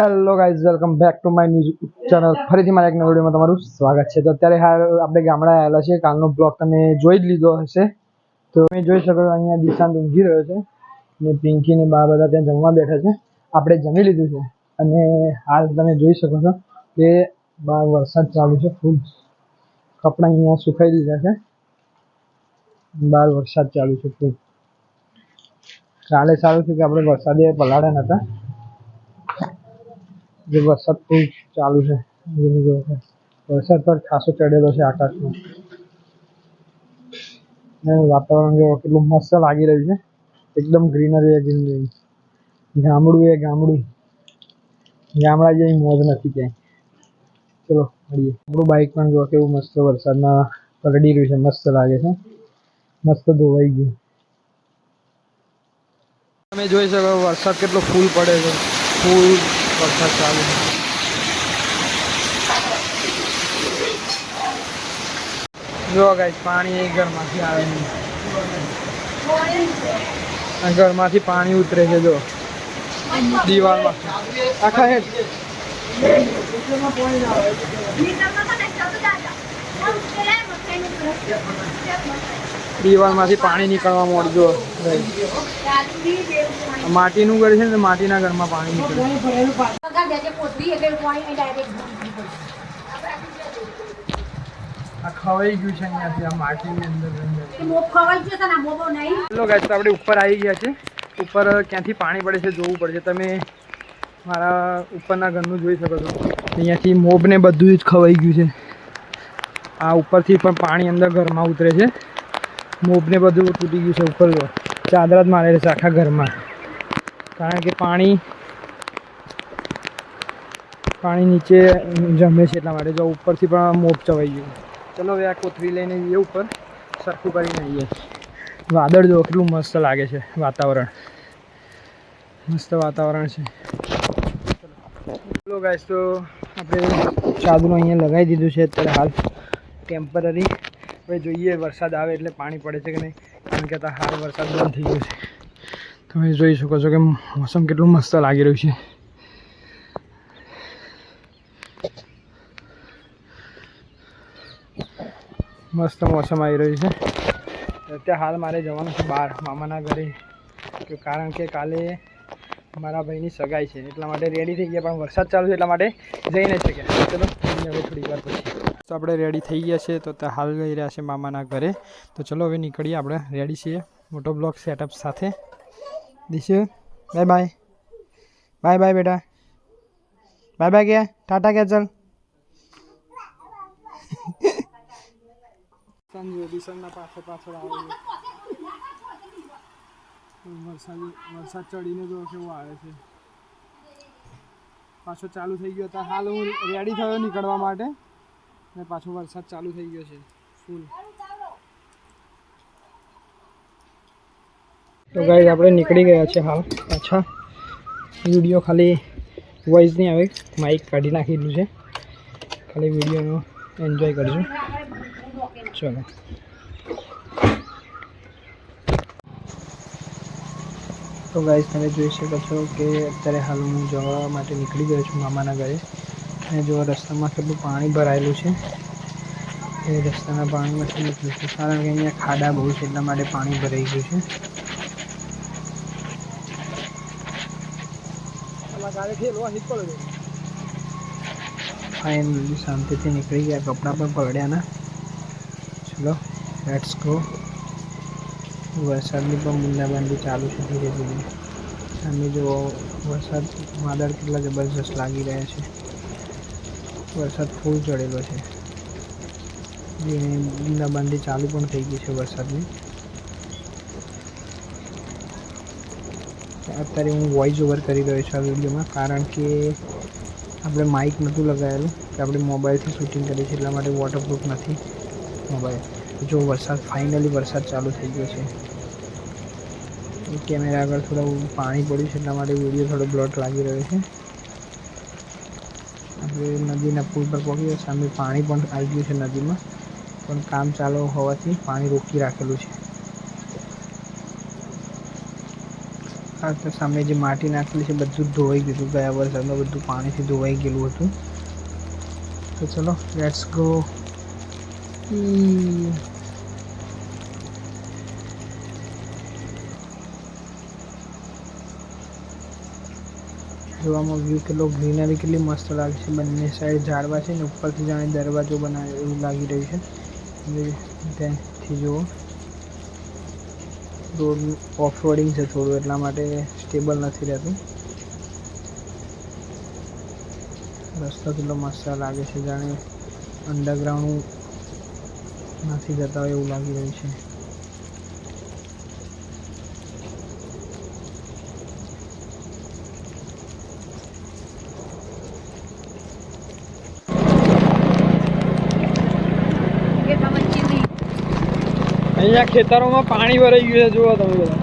Hello guys welcome back to my news channel ફરીથી મારા એક નવા વિડીયોમાં તમારું સ્વાગત છે. તો અત્યારે હાલ આપણે ગામડા આવેલા છે કાલનો બ્લોગ તમે જોઈ જ લીધો હશે. તો તમે જોઈ શકો છો, અહીંયા દિશાંત ઊંઘી રહ્યો છે ને પિંકી ને બા બધા ત્યાં જમવા બેઠા છે. આપણે જમી લીધું છે. અને હાલ તમે જોઈ શકો છો કે બહાર વરસાદ ચાલુ છે ફૂલ કપડાં અહીંયા સુકાઈ દીધા છે. બહાર વરસાદ ચાલુ છે ફૂલ કાલે સારું છે કે આપણે વરસાદે પલાળ્યા નતા. જે વરસાદ ખૂબ ચાલુ છે વરસાદ. પર ખાસો ચડેલો છે આકાશમાં. ને વાતાવરણ જો કેટલું મસ્ત લાગી રહ્યું છે. એકદમ ગ્રીનરી એ ગ્રીનરી ગામડું એ ગામડું. ગામડા જેવી મોજ નથી ક્યાંય. ચલો, મળીએ. આપણું બાઇક પણ જો કેવું મસ્ત વરસાદમાં પલડી રહ્યું છે, મસ્ત લાગે છે. મસ્ત ધોવાઈ ગયું. તમે જોઈ શકો વરસાદ કેટલો ફૂલ પડે છે. ફૂલ વરસાદ ચાલુ. જો ગાઈસ પાણી ઘરમાંથી આવે ઘરમાંથી પાણી ઉતરે છે, જો. દિવાલમાં. આખા હેઠ દિવાલમાંથી પાણી નીકળવા મળજો. માટીનું ઘર છે ને માટીના ઘરમાં પાણી નીકળે. આ ખવાઈ ગયું છે અહીંયાથી આ માટીની અંદર ચલો તો આપણે ઉપર આવી ગયા છે ઉપર ક્યાંથી પાણી પડે છે જોવું પડશે. તમે મારા ઉપરના ઘરનું જોઈ શકો છો. અહીંયાથી મોબને બધું જ ખવાઈ ગયું છે. આ ઉપરથી પણ પાણી અંદર ઘરમાં ઉતરે છે. મોબને બધું તૂટી ગયું છે ઉપર. ચાદરા જ મારેલી છે આખા ઘરમાં. કારણ કે પાણી પાણી નીચે જમે છે એટલા માટે. જો ઉપરથી પણ મોબ ચવાઈ ગયું. ચલો હવે આ કોથળી લઈને જઈએ ઉપર. સરખું કરીને આવીએ. વાદળ જો કેટલું મસ્ત લાગે છે વાતાવરણ. મસ્ત વાતાવરણ છે. ચલો ગાઈસ તો આપણે ચાદરું અહીંયા લગાવી દીધું છે અત્યારે હાલ. ટેમ્પરરી હવે જોઈએ વરસાદ આવે એટલે પાણી પડે છે કે નહીં? કારણ કે અત્યારે હાલ વરસાદ બંધ થઈ ગયો છે. તમે જોઈ શકો છો કે મોસમ કેટલું મસ્ત લાગી રહ્યું છે. મસ્ત મોસમ આવી રહ્યું છે. અત્યારે હાલ મારે જવાનું છે બહાર, મામાના ઘરે. કે કારણ કે કાલે મારા ભાઈની સગાઈ છે, એટલા માટે રેડી થઈ ગયા, પણ વરસાદ ચાલુ છે એટલા માટે જઈ નહીં શક્યા. ચલો હવે થોડી વાર પછી. તો આપણે રેડી થઈ ગયા છે તો હાલ ગઈ રહ્યા છે મામાના ઘરે. તો ચલો હવે નીકળીએ આપણે. રેડી છીએ. મોટો બ્લોક સેટઅપ સાથે. દિશે બાય બાય બાય બાય બેટા. બાય બાય ગયા ટાટા ગયા ચાલ? સંજુ દિશનના પાછળ પાછળ આવે છે વરસાદ વરસાદ ચડીને જો કેવું આવે છે. પાછો ચાલુ થઈ ગયો હતા હાલ હું રેડી થયો નીકળવા માટે. અને પાછો વરસાદ ચાલુ થઈ ગયો છે. ફૂલ તો ગાઈઝ આપણે નીકળી ગયા છે હાલ પાછા. વીડિયો ખાલી વોઇસ નહીં આવે માઇક કાઢી નાખેલું છે. ખાલી વિડીયોનો એન્જોય કરજો. ચલો. તો ગાઈઝ તમે જોઈ શકો છો કે અત્યારે હાલ હું જવા માટે નીકળી ગયો છું મામાના ઘરે. અને જો રસ્તામાં કેટલું પાણી ભરાયેલું છે એ રસ્તાના પાણીમાંથી નીકળ્યું છે? કારણ કે અહીંયા ખાડા બહુ છે એટલા માટે પાણી ભરાઈ ગયું છે. ફાઇનલી શાંતિથી નીકળી ગયા કપડાં પણ પલળ્યા ના. ચલો લેટ્સ ગો વરસાદની પણ બુંદાબાંદી ચાલુ છે ધીરે ધીરે. સામે જો વરસાદ વાદળ કેટલા જબરજસ્ત લાગી રહ્યા છે. વરસાદ ફૂલ ચડેલો છે. જેને બૂંદાબાંદી ચાલુ પણ થઈ ગઈ છે વરસાદની. અત્યારે હું વોઇસ ઓવર કરી રહ્યો છું આ વિડીયોમાં, કારણ કે આપણે માઇક નહોતું લગાવેલું, કે આપણે મોબાઈલથી શૂટિંગ કરીએ છીએ, એટલા માટે વોટરપ્રૂફ નથી મોબાઈલ જો વરસાદ ફાઇનલી વરસાદ ચાલુ થઈ ગયો છે. કેમેરા આગળ થોડું પાણી પડ્યું છે, એટલા માટે વીડિયો થોડો બ્લોટ લાગી રહ્યો છે. આપણે નદીના પુલ પર પહોંચીએ સામે પાણી પણ આવી ગયું છે નદીમાં. પણ કામ ચાલુ હોવાથી પાણી રોકી રાખેલું છે. આ તો સામે જે માટી નાખેલી છે, બધું ધોવાઈ ગયું હતું. ગયા વરસાદમાં બધું પાણીથી ધોવાઈ ગયેલું હતું. તો ચલો લેટ્સ ગો જોવામાં વ્યૂ કેટલો ગ્રીનરી કેટલી મસ્ત લાગે છે. બંને સાઈડ ઝાડવા છે ને ઉપરથી જાણે દરવાજો બનાવે એવું લાગી રહ્યું છે. ત્યાંથી જુઓ. રોડ ઓફ રોડિંગ છે થોડું, એટલા માટે સ્ટેબલ નથી રહેતું. રસ્તો કેટલો મસ્ત લાગે છે. જાણે અંડરગ્રાઉન્ડ નથી જતા હોય એવું લાગી રહ્યું છે. અહીંયા ખેતરોમાં પાણી ભરાઈ ગયું છે, જુઓ તમે બધા.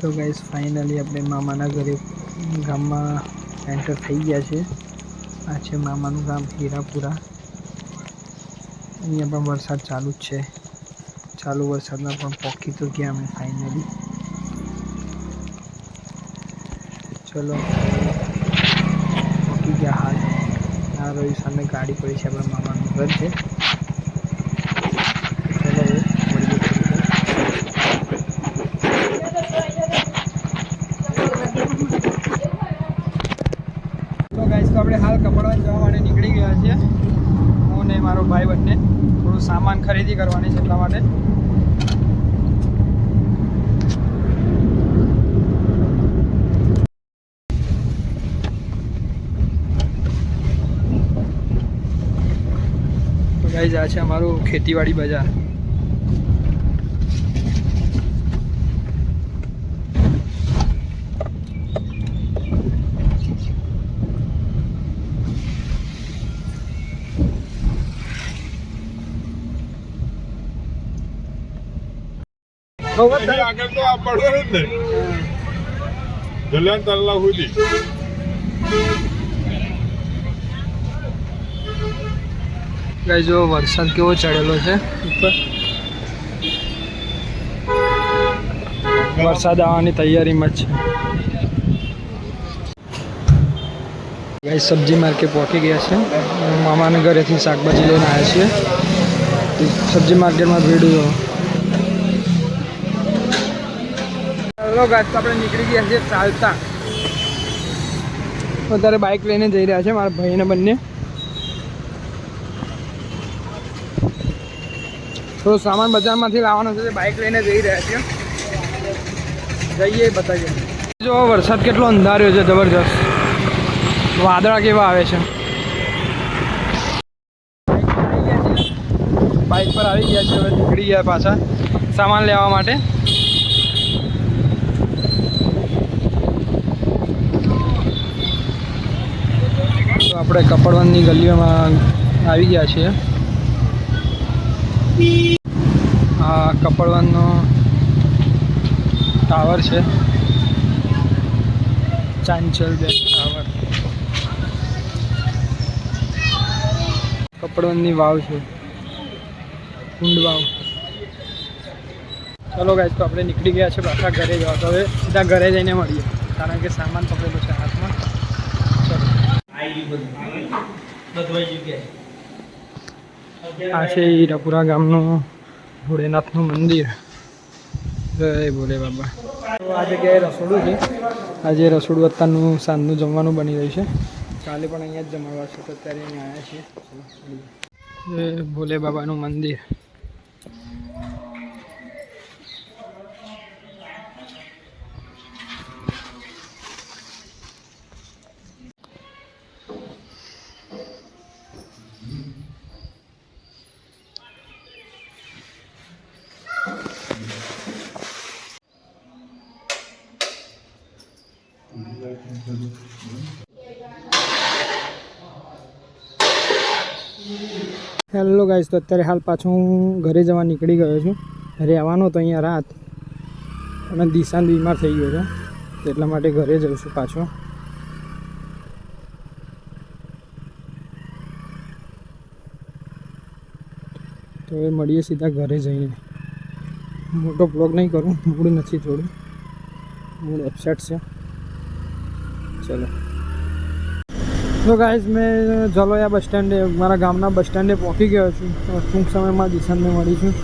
તો ગાઈસ ફાઇનલી આપણે મામાના ઘરે ગામમાં એન્ટર થઈ ગયા છે આ છે મામાનું ગામ હીરાપુરા. અહીંયા પણ વરસાદ ચાલુ જ છે. ચાલુ વરસાદમાં પણ પોકી તો ગયા અમે ફાઇનલી ચલો, પોકી ગયા હાલ. આ રહ્યું સામે ગાડી પડી છે આપણા મામાનું ઘર છે ચલો હવે મળીએ થોડી વાર. તો ગાઈસ તો આપણે હાલ કપડવા જવા માટે નીકળી ગયા છીએ હું ને મારો ભાઈ બંને થોડું સામાન ખરીદી કરવાની છે એટલા માટે. તો ગાઈસ આ છે અમારું ખેતીવાડી બજાર. આગળ તો આ પડવાનું જ ને. જલ્યાણ તલ્લા સુધી ગાઈસ જો વરસાદ કેવો ચડેલો છે. ઉપર. વરસાદ આવવાની તૈયારીમાં છે. ગાય સબ્જી માર્કેટ પહોંચી ગયા છે. મામાના ઘરેથી શાકભાજી લઈને આવ્યા છીએ. સબ્જી માર્કેટમાં ભીડ ચાલો ગાઈસ તો આપણે નીકળી ગયા છીએ ચાલતા. અત્યારે બાઇક લઈને જઈ રહ્યા છે મારા ભાઈને બંને. થોડો સામાન બજારમાંથી લાવવાનો છે બાઇક લઈને જઈ રહ્યા છીએ. જઈએ બતાવીએ. જો, વરસાદ કેટલો અંધાર્યો છે, જબરજસ્ત. વાદળા કેવા આવે છે. બાઇક પર આવી ગયા છે, હવે નીકળી ગયા પાછા સામાન લેવા માટે. આપણે કપડવનની ગલીઓમાં આવી ગયા છીએ. આ કપડવનનો ટાવર છે. ચાંચલ બેક ટાવર. કપડવંદની વાવ છે. કુંડ વાવ. ચલો ગાય તો આપણે નીકળી ગયા છે પાછા ઘરે જવા તો હવે સીધા ઘરે જઈને મળીએ. કારણ કે સામાન પકડેલો છે. આ છે હીરાપુરા ગામનું ભોળેનાથનું મંદિર. જય ભોલે બાબા. આ જગ્યાએ રસોડું છે? આજે રસોડું અત્યારનું સાંજનું જમવાનું બની રહ્યું છે. કાલે પણ અહીંયા જ જમાડવા છે તો અત્યારે અહીંયા આવ્યા છીએ. જય ભોલે બાબાનું મંદિર. હેલો ગાઈસ તો અત્યારે હાલ પાછું હું ઘરે જવા નીકળી ગયો છું. ઘરે આવવાનો તો અહીંયા રાત. અને દિશાંત બીમાર થઈ ગયો છે. એટલા માટે ઘરે જઉં છું પાછો. તો હવે મળીએ સીધા ઘરે જઈને. મોટો બ્લોગ નહીં કરું, મૂડ નથી થોડું. મૂડ અપસેટ છે. ચલો. તો ગાઈઝ મેં જલોયા બસ સ્ટેન્ડે, મારા ગામના બસ સ્ટેન્ડે પહોંચી ગયો છું. ટૂંક સમયમાં દિશાને મળી છું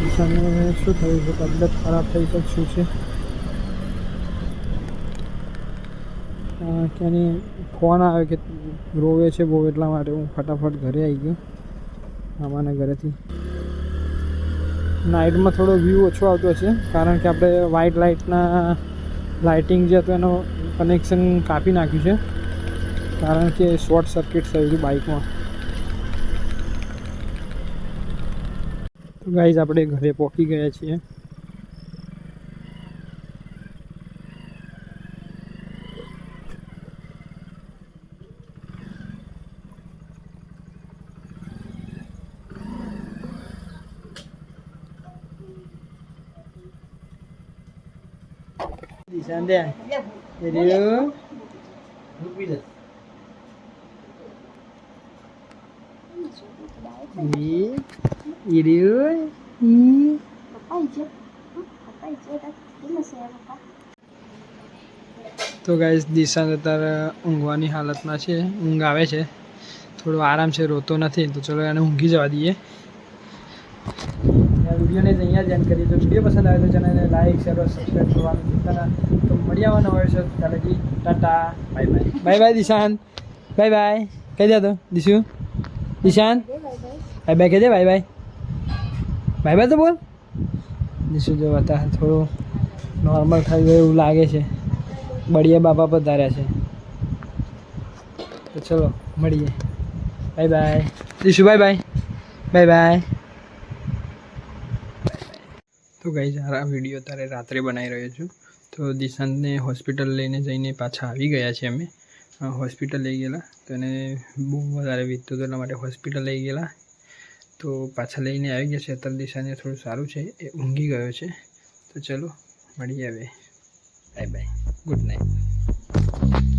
દિશાને શું થયું છે? તબિયત ખરાબ થઈ છે? શું છે? ત્યાંની ફોન આવ્યો કે રોવે છે બહુ એટલા માટે હું ફટાફટ ઘરે આવી ગયો. મામાના ઘરેથી. નાઇટમાં થોડો વ્યૂ ઓછો આવતો હશે કારણ કે આપણે વ્હાઇટ લાઇટના લાઇટિંગ જે હતું એનું કનેક્શન કાપી નાખ્યું છે. કારણ કે શોર્ટ સર્કિટ થયું છે બાઇકમાં. તો ગાઈઝ આપણે ઘરે પહોંચી ગયા છીએ. Dah. Ini masih ya papa. તો ગાઈઝ દિશાંત અત્યારે ઊંઘવાની હાલતમાં છે ઊંઘ આવે છે. થોડો આરામ છે રોતો નથી તો ચલો એને ઊંઘી જવા દઈએ. વિડીયોને જ અહીંયા જ એન્ડ કરીએ. તો વીડિયો પસંદ આવે તો ચેનલને લાઈક શેર સબસ્ક્રાઈબ કરવાનું ભૂલતા તો મળી આવવાનો હોય છે ત્યારે tata bye bye bye bye Dishant bye bye કહી દે તો દિશુ. દિશાંત. બાય બાય કહેજે દે બાય બાય બાય બાય તો બોલ દિશુ જો હતા થોડું નોર્મલ થઈ ગયું એવું લાગે છે. બળિયા બાપા પધાર્યા છે. તો ચલો મળીએ. Bye bye Dishu bye bye bye bye તો ગઈ આ વીડિયો તારે રાત્રે બનાવી રહ્યો છું. તો દિશાંતને હોસ્પિટલ લઈને જઈને પાછા આવી ગયા છે અમે. હોસ્પિટલ લઈ ગયેલા. તો એને બહુ વધારે વીતતું હતું એટલા માટે હોસ્પિટલ લઈ ગયેલા. તો પાછા લઈને આવી ગયા છે. અત્યારે દિશાને થોડું સારું છે. એ ઊંઘી ગયો છે. તો ચલો, મળીએ હવે. Bye bye good night